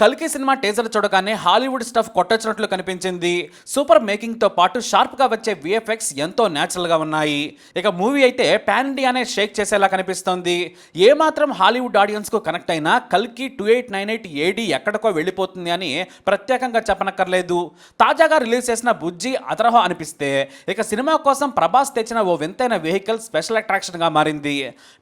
కల్కి cinema teaser చూడగానే Hollywood stuff కొట్టొచ్చినట్లు కనిపించింది. సూపర్ మేకింగ్తో పాటు షార్ప్గా వచ్చే విఎఫ్ఎక్స్ ఎంతో న్యాచురల్గా ఉన్నాయి. ఇక మూవీ అయితే పాన్ ఇండియానే షేక్ చేసేలా కనిపిస్తోంది. ఏ మాత్రం హాలీవుడ్ ఆడియన్స్కు కనెక్ట్ అయినా కల్కి two eight nine eight AD ఎక్కడికో వెళ్ళిపోతుంది అని ప్రత్యేకంగా చెప్పనక్కర్లేదు. తాజాగా రిలీజ్ చేసిన బుజ్జి అతరహో అనిపిస్తే ఇక సినిమా కోసం ప్రభాస్ తెచ్చిన ఓ వింతైన వెహికల్ స్పెషల్ అట్రాక్షన్గా మారింది.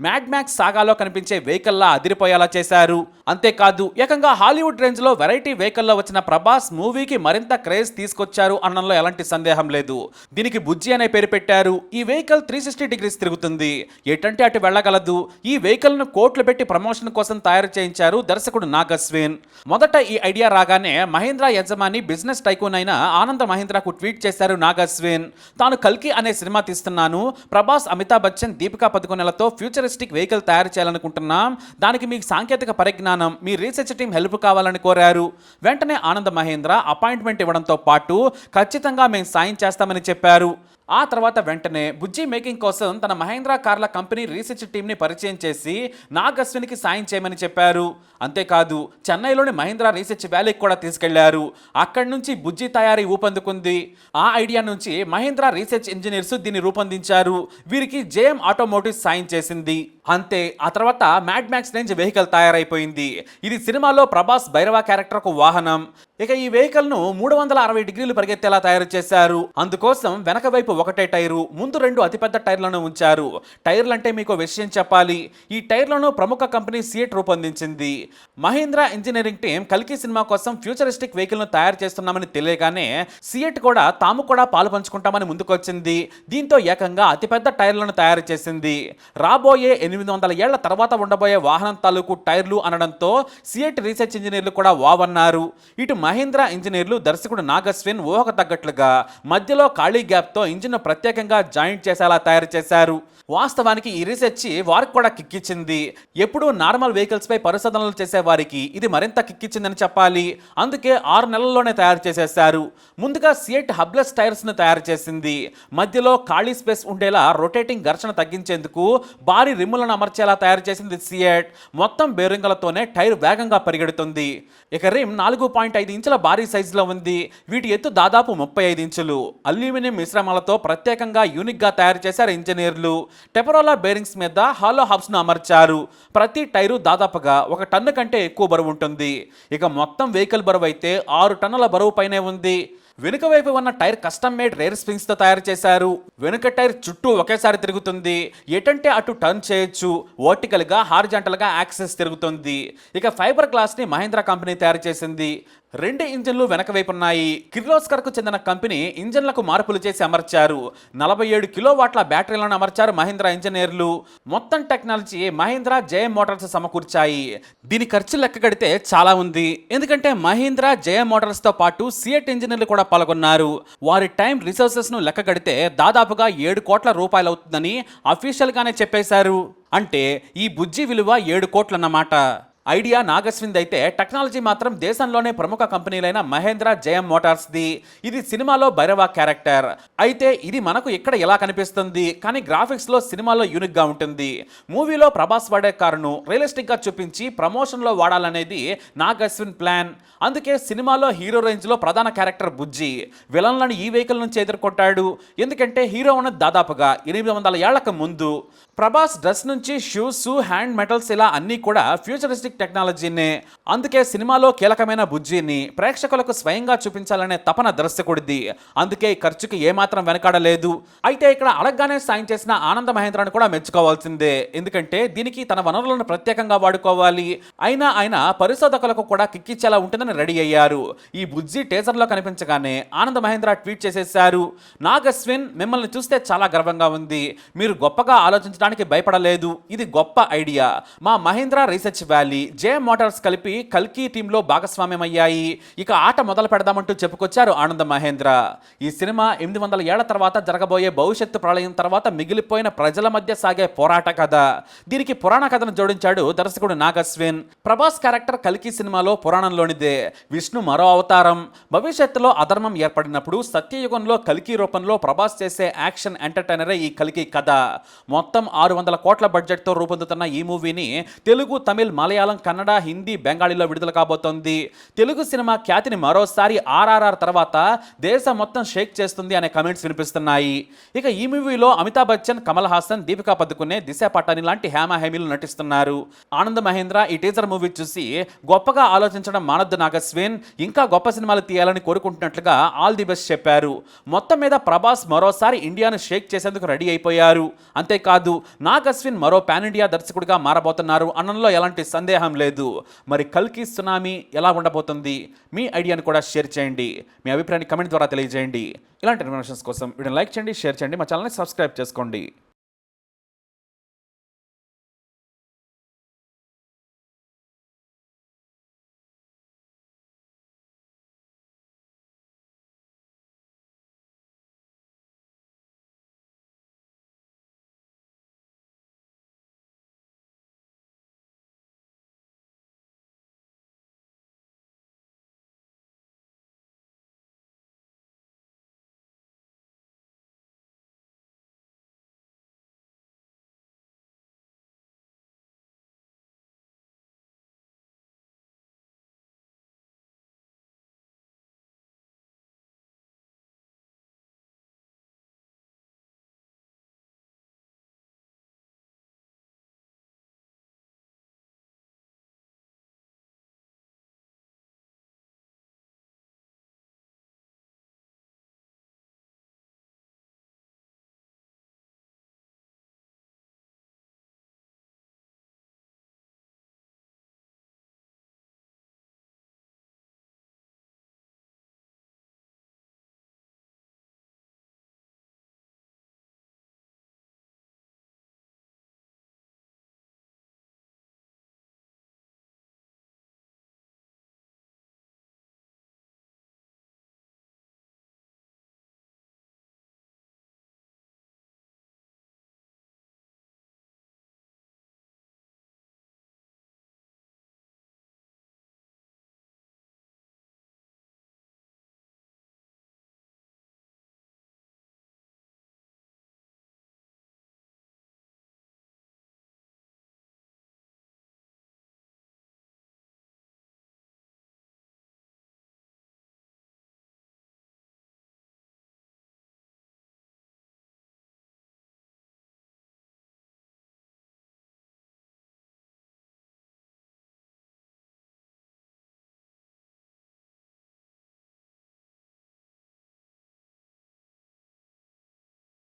మ్యాడ్ మ్యాక్స్ సాగాలో కనిపించే వెహికల్లా అదిరిపోయేలా చేశారు. అంతేకాదు ఏకంగా హాలీవుడ్ రేంజ్లో వెరైటీ వెహికల్లో వచ్చిన ప్రభాస్ మూవీకి మరింత క్రేజ్ తీసుకొచ్చారు అనడంలో ఎలాంటి సందేహం లేదు. దీనికి బుజ్జి అనే పేరు పెట్టారు. ఈ వెహికల్ త్రీ సిక్స్టీ డిగ్రీస్ తిరుగుతుంది. ఎటంటే అటు వెళ్ళగలదు. ఈ వెహికల్ను కోట్లు పెట్టి ప్రమోషన్ కోసం తయారు చేయించారు దర్శకుడు నాగ్ అశ్విన్ మొదట ఈ ఐడియా రాగానే మహీంద్రా యజమాని బిజినెస్ టైకూన్ అయిన ఆనంద్ మహీంద్రాకు ట్వీట్ చేశారు నాగ్ అశ్విన్ తాను కల్కి అనే సినిమా తీస్తున్నాను. ప్రభాస్ అమితాబ్ బచ్చన్ దీపికా పదుకొనెలతో ఫ్యూచరిస్టిక్ వెహికల్ తయారు చేయాలనుకుంటున్నాం. దానికి మీకు సాంకేతిక పరిజ్ఞానం మీ రీసెర్చ్ టీం హెల్ప్ కావాలని కోరారు. వెంటనే ఆనంద మహేంద్ర అపాయింట్మెంట్ ఇవ్వడంతో పాటు ఖచ్చితంగా మేము సాయం చేస్తామని చెప్పారు. ఆ తర్వాత వెంటనే బుజ్జి మేకింగ్ కోసం తన మహేంద్ర కార్ల కంపెనీ రీసెర్చ్ టీంని పరిచయం చేసి నాగ్ అశ్విన్కి సాయం చేయమని చెప్పారు. అంతేకాదు చెన్నైలోని మహేంద్ర రీసెర్చ్ వ్యాలీకి కూడా తీసుకెళ్ళారు. అక్కడి నుంచి బుజ్జి తయారీ ఊపందుకుంది. ఆ ఐడియా నుంచి మహేంద్ర రీసెర్చ్ ఇంజనీర్స్ దీన్ని రూపొందించారు. వీరికి జేఎం ఆటోమోటివ్ సాయం చేసింది. అంతే. ఆ తర్వాత మ్యాడ్ మ్యాక్స్ రేంజ్ వెహికల్ తయారైపోయింది. ఇది సినిమాలో ప్రభాస్ భైరవ క్యారెక్టర్కు వాహనం. ఇక ఈ వెహికల్ను మూడు వందల అరవై డిగ్రీలు పరిగెత్తేలా తయారు చేశారు. అందుకోసం వెనక వైపు ఒకటే టైరు ముందు రెండు అతిపెద్ద టైర్లను ఉంచారు. టైర్లు అంటే మీకు విషయం చెప్పాలి. ఈ టైర్లను ప్రముఖ కంపెనీ సియట్ రూపొందించింది. మహీంద్రా ఇంజనీరింగ్ టీం కల్కి సినిమా కోసం ఫ్యూచరిస్టిక్ వెహికల్ను తయారు చేస్తున్నామని తెలియగానే సియట్ కూడా తాము కూడా పాలు పంచుకుంటామని ముందుకొచ్చింది. దీంతో ఏకంగా అతిపెద్ద టైర్లను తయారు చేసింది. రాబోయే ఎనిమిది ఎనిమిది వందల ఏళ్ళ తర్వాత ఉండబోయే వాహనం తాలూకు టైర్లు అనడంతో సిఎట్ రీసెర్చ్ ఇంజనీర్లు కూడా వావన్నారు. ఇటు మహీంద్రా ఇంజనీర్లు దర్శకుడు నాగస్విన్ ఊహకు తగ్గట్లుగా మధ్యలో ఖాళీ గ్యాప్తో ఇంజిన్ ప్రత్యేకంగా జాయింట్ చేసేలా తయారు చేశారు. వాస్తవానికి ఈ రీసెర్చ్ వారికి కూడా కిక్కిచ్చింది. ఎప్పుడూ నార్మల్ వెహికల్స్ పై పరిశోధనలు చేసే వారికి ఇది మరింత కిక్కిచ్చిందని చెప్పాలి. అందుకే ఆరు నెలల్లోనే తయారు చేసేశారు. ముందుగా సిఎట్ హబ్లెస్ టైర్స్ను తయారు చేసింది. మధ్యలో ఖాళీ స్పేస్ ఉండేలా రొటేటింగ్ ఘర్షణ తగ్గించేందుకు భారీ రిమ్ములను అమర్చేలా తయారు చేసింది సియట్ మొత్తం బేరింగలతోనే టైర్ వేగంగా పరిగెడుతుంది. ఇక రిమ్ నాలుగు పాయింట్ ఐదు ఇంచుల భారీ సైజులో ఉంది. వీటి ఎత్తు దాదాపు ముప్పై ఐదు ఇంచులు. అల్యూమినియం మిశ్రమాలతో ప్రత్యేకంగా యూనిక్గా తయారు చేశారు ఇంజనీర్లు. టెపరోలా బేరింగ్స్ మీద హాలో హబ్స్ను అమర్చారు. ప్రతి టైరు దాదాపుగా ఒక టన్ను కంటే ఎక్కువ బరువు ఉంటుంది. ఇక మొత్తం వెహికల్ బరువు అయితే ఆరు టన్నుల బరువు పైనే ఉంది. వెనుక వైపు ఉన్న టైర్ కస్టమ్ మేడ్ రేర్ స్ప్రింగ్స్తో తయారు చేశారు. వెనుక టైర్ చుట్టూ ఒకేసారి తిరుగుతుంది. ఎటంటే అటు టర్న్ చేయొచ్చు. వర్టికల్గా గా యాక్సెస్ తిరుగుతుంది. ఇక ఫైబర్ గ్లాస్ని మహేంద్ర కంపెనీ తయారు చేసింది. రెండు ఇంజన్లు వెనక వైపు ఉన్నాయి కిర్లోస్కర్కు చెందిన కంపెనీ ఇంజన్లకు మార్పులు చేసి అమర్చారు. నలభై ఏడు కిలో వాట్ల బ్యాటరీలను అమర్చారు మహీంద్రా ఇంజనీర్లు. మొత్తం టెక్నాలజీ మహీంద్రా జేఎం మోటార్స్ సమకూర్చాయి. దీని ఖర్చు లెక్క కడితే చాలా ఉంది. ఎందుకంటే మహీంద్రా జయం మోటార్స్తో పాటు సిఎట్ ఇంజనీర్లు కూడా పాల్గొన్నారు. వారి టైం రిసోర్సెస్ను లెక్క కడితే దాదాపుగా ఏడు కోట్ల రూపాయలు అవుతుందని అఫీషియల్గానే చెప్పేశారు. అంటే ఈ బుజ్జి విలువ ఏడు కోట్లన్నమాట. ఐడియా నాగస్వింద్ అయితే టెక్నాలజీ మాత్రం దేశంలోనే ప్రముఖ కంపెనీలైన మహేంద్ర జయం మోటార్స్ది. ఇది సినిమాలో భైరవ క్యారెక్టర్. అయితే ఇది మనకు ఇక్కడ ఎలా కనిపిస్తుంది? కానీ గ్రాఫిక్స్లో సినిమాలో యూనిక్గా ఉంటుంది. మూవీలో ప్రభాస్ వాడే కారును రియలిస్టిక్గా చూపించి ప్రమోషన్లో వాడాలనేది నాగస్విన్ ప్లాన్. అందుకే సినిమాలో హీరో రేంజ్లో ప్రధాన క్యారెక్టర్ బుజ్జి. విలన్లను ఈ వెహికల్ నుంచి ఎదుర్కొంటాడు. ఎందుకంటే హీరో ఉన్నది దాదాపుగా ఎనిమిది వందల ఏళ్ళకు ముందు. ప్రభాస్ డ్రెస్ నుంచి షూస్ హ్యాండ్ మెటల్స్ ఇలా అన్నీ కూడా ఫ్యూచరిస్టిక్ టెక్నాలజీనే అందుకే సినిమాలో కీలకమైన బుజ్జిని ప్రేక్షకులకు స్వయంగా చూపించాలనే తపన దర్శకుడిది అందుకే ఈ ఖర్చుకి ఏమాత్రం వెనకాడలేదు. అయితే ఇక్కడ అడగగానే సాయం చేసిన ఆనంద మహేంద్రను కూడా మెచ్చుకోవాల్సిందే. ఎందుకంటే దీనికి తన వనరులను ప్రత్యేకంగా వాడుకోవాలి. అయినా ఆయన పరిశోధకులకు కూడా కిక్కిచ్చేలా ఉంటుందని రెడీ అయ్యారు. ఈ బుజ్జి టీజర్లో కనిపించగానే ఆనంద మహేంద్ర ట్వీట్ చేసేశారు. నాగస్విన్ మిమ్మల్ని చూస్తే చాలా గర్వంగా ఉంది. మీరు గొప్పగా ఆలోచించడానికి భయపడలేదు. ఇది గొప్ప ఐడియా. మా Mahindra Research Valley J Motors కలిపి కల్కి టీంలో భాగస్వామ్యమయ్యాయి. ఇక ఆట మొదలు పెడదామంటూ చెప్పుకొచ్చారు ఆనంద మహేంద్ర. ఈ సినిమా ఎనిమిది వందల ఏళ్ళ తర్వాత జరగబోయే భవిష్యత్తు ప్రళయం తర్వాత మిగిలిపోయిన ప్రజల మధ్య సాగే పోరాట కథ. దీనికి పురాణ కథను జోడించాడు దర్శకుడు నాగస్విన్ ప్రభాస్ క్యారెక్టర్ కల్కి సినిమాలో పురాణంలోనిదే. విష్ణు మరో అవతారం. భవిష్యత్తులో అధర్మం ఏర్పడినప్పుడు సత్యయుగంలో కల్కి రూపంలో ప్రభాస్ చేసే యాక్షన్ ఎంటర్టైనరే ఈ కల్కి కథ. మొత్తం ఆరు వందల కోట్ల బడ్జెట్తో రూపొందుతున్న ఈ మూవీని తెలుగు తమిళ్ మలయాళం కన్నడ హిందీ బెంగాలీలో విడుదల కాబోతోంది. తెలుగు సినిమా ఖ్యాతిని మరోసారి ఆర్ఆర్ఆర్ తర్వాత దేశం మొత్తం షేక్ చేస్తుంది అనే కమెంట్స్ వినిపిస్తున్నాయి. ఇక ఈ మూవీలో అమితాబ్ బచ్చన్ కమల్ హాసన్ దీపికా పదుకునే దిశ పటాని లాంటి హేమ హేమీలు నటిస్తున్నారు. ఆనంద్ మహేంద్ర ఈ టీజర్ మూవీ చూసి గొప్పగా ఆలోచించడం మానద్దు నాగస్విన్ ఇంకా గొప్ప సినిమాలు తీయాలని కోరుకుంటున్నట్లుగా ఆల్ ది బెస్ట్ చెప్పారు. మొత్తం మీద ప్రభాస్ మరోసారి ఇండియాను షేక్ చేసేందుకు రెడీ అయిపోయారు. అంతేకాదు నాగ్ అశ్విన్ మరో పాన్ ఇండియా దర్శకుడిగా మారబోతున్నారు అన్నంలో ఎలాంటి సందేహం లేదు. మరి కల్కి సునామీ ఎలా ఉండబోతుంది? మీ ఐడియాని కూడా షేర్ చేయండి. మీ అభిప్రాయాన్ని కమెంట్ ద్వారా తెలియజేయండి. ఇలాంటి ఇన్ఫర్మేషన్స్ కోసం వీడియో లైక్ చేయండి షేర్ చేయండి మా ఛానల్ని సబ్స్క్రైబ్ చేసుకోండి.